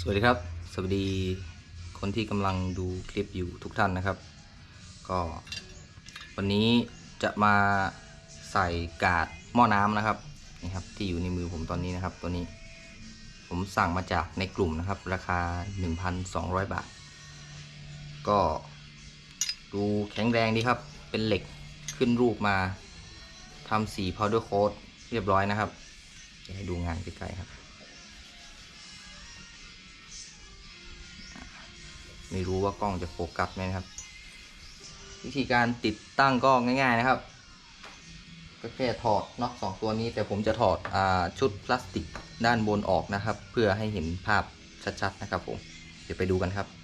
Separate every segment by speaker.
Speaker 1: สวัสดีครับ สวัสดีคนที่กำลังดูคลิปอยู่ทุกท่านนะครับ ก็วันนี้จะมาใส่กาดหม้อน้ำนะครับนี่ครับที่อยู่ในมือผมตอนนี้นะครับ ตัวนี้ ผมสั่งมาจากในกลุ่มนะครับ ราคา 1,200 บาท ก็ดูแข็งแรงดีครับ เป็นเหล็กขึ้นรูปมาทำสี powder coat เรียบร้อยนะครับให้ดูงานใกล้ๆครับ ไม่รู้ว่ากล้องจะโฟกัสไหมนะครับ วิธีการติดตั้งก็ง่าย ๆนะครับก็แค่ถอดน็อกสองตัวนี้ แต่ผมจะถอดอชุดพลาสติกด้านบนออกนะครับ เพื่อให้เห็นภาพชัดๆนะครับผม เดี๋ยวไปดูกันครับ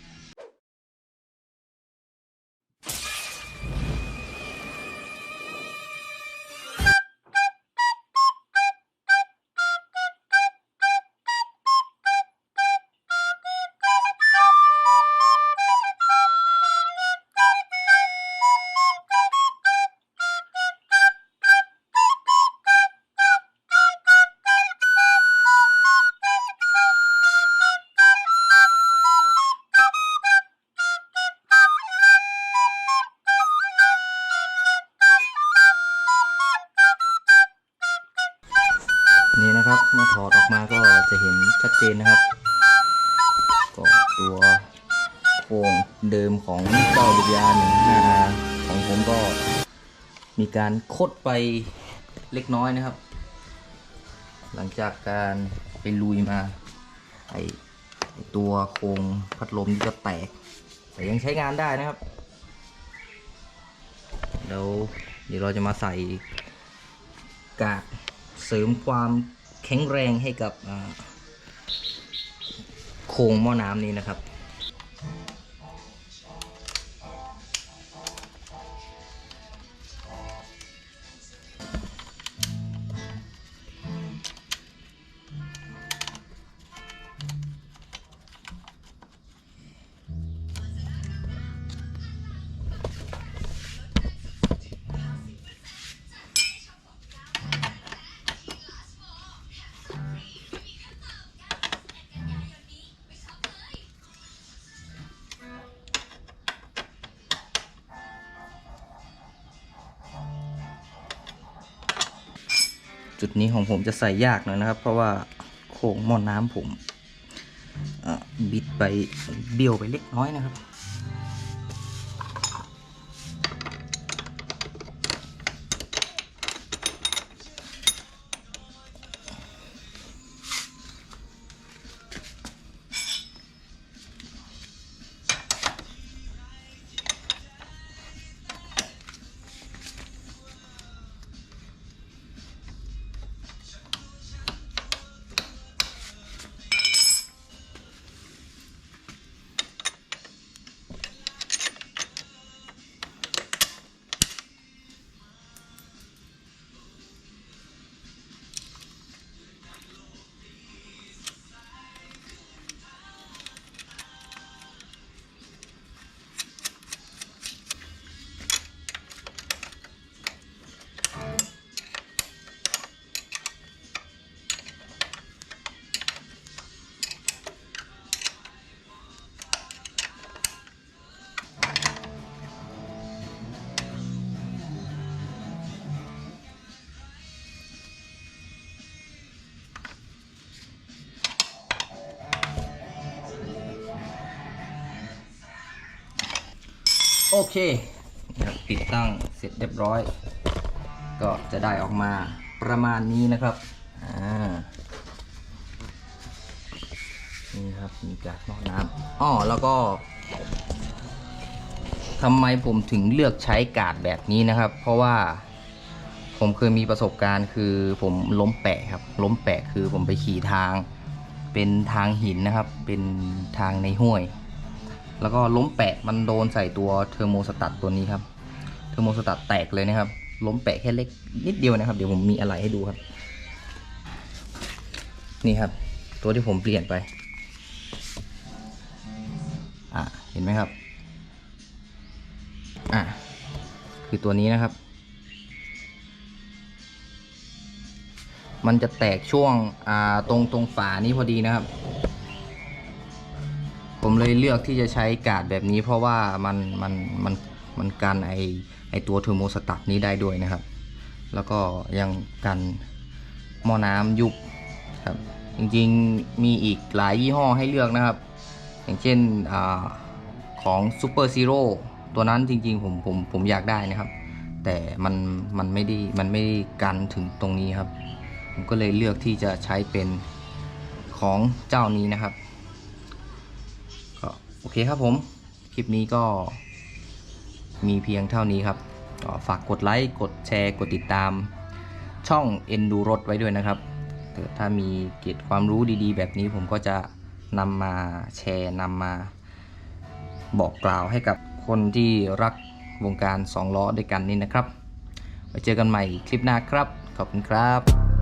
Speaker 1: นะครับ เมื่อถอดออกมาก็จะเห็นชัดเจนนะครับ ก็ตัวโครงเดิมของเจ้าดุริยาน1 5ของผมก็มีการคดไปเล็กน้อยนะครับ หลังจากการไปลุยมาไอตัวโครงพัดลมนี่ก็แตก แต่ยังใช้งานได้นะครับแล้วเดี๋ยวเราจะมาใส่กาดเสริมความ แข็งแรงให้กับโครงหม้อน้ำนี้นะครับ จุดนี้ของผมจะใส่ยากหน่อยนะครับ เพราะว่าโค้งหม้อน้ำผมบิดไปเบี้ยวไปเล็กน้อยนะครับ โอเคนะครับติดตั้งเสร็จเรียบร้อย ก็จะได้ออกมาประมาณนี้นะครับอ่านี่ครับมีกาดหม้อน้ำอ้อแล้วก็ทำไมผมถึงเลือกใช้กาดแบบนี้นะครับ เพราะว่าผมเคยมีประสบการณ์คือผมล้มแปะครับ ล้มแปะคือผมไปขี่ทาง เป็นทางหินนะครับ เป็นทางในห้วย แล้วก็ล้มแปะมันโดนใส่ตัวเทอร์โมสตัตตัวนี้ครับ เทอร์โมสตัตแตกเลยนะครับ ล้มแปะแค่เล็กนิดเดียวนะครับ เดี๋ยวผมมีอะไรให้ดูครับ นี่ครับ ตัวที่ผมเปลี่ยนไป อะ เห็นไหมครับ อะ คือตัวนี้นะครับ มันจะแตกช่วง อ่า ตรงตรงฝานี้พอดีนะครับ ผมเลยเลือกที่จะใช้กาดแบบนี้ เพราะว่ามันมันมันมันกันไอไอตัวเทอร์โมสตัตนี้ได้ด้วยนะครับ แล้วก็ยังกันหม้อน้ำยุบครับจริงๆมีอีกหลายยี่ห้อให้เลือกนะครับ อย่างเช่นอของ Super Zero ตัวนั้นจริงๆผมผมผมอยากได้นะครับ แต่มันมันไม่ได้มันไม่ได้กันถึงตรงนี้ครับ ผมก็เลยเลือกที่จะใช้เป็นของเจ้านี้นะครับ โอเคครับผม คลิปนี้ก็มีเพียงเท่านี้ครับ ฝากกดไลค์ กดแชร์ กดติดตาม ช่องเอ็นดูรถไว้ด้วยนะครับเกิดถ้ามีเกียร็ดความรู้ดีๆ แบบนี้ผมก็จะนำมาแชร์นำมาบอกกล่าวให้กับคนที่รักวงการสองล้อด้วยกันนี่นะครับ ไว้เจอกันใหม่คลิปหน้าครับ ขอบคุณครับ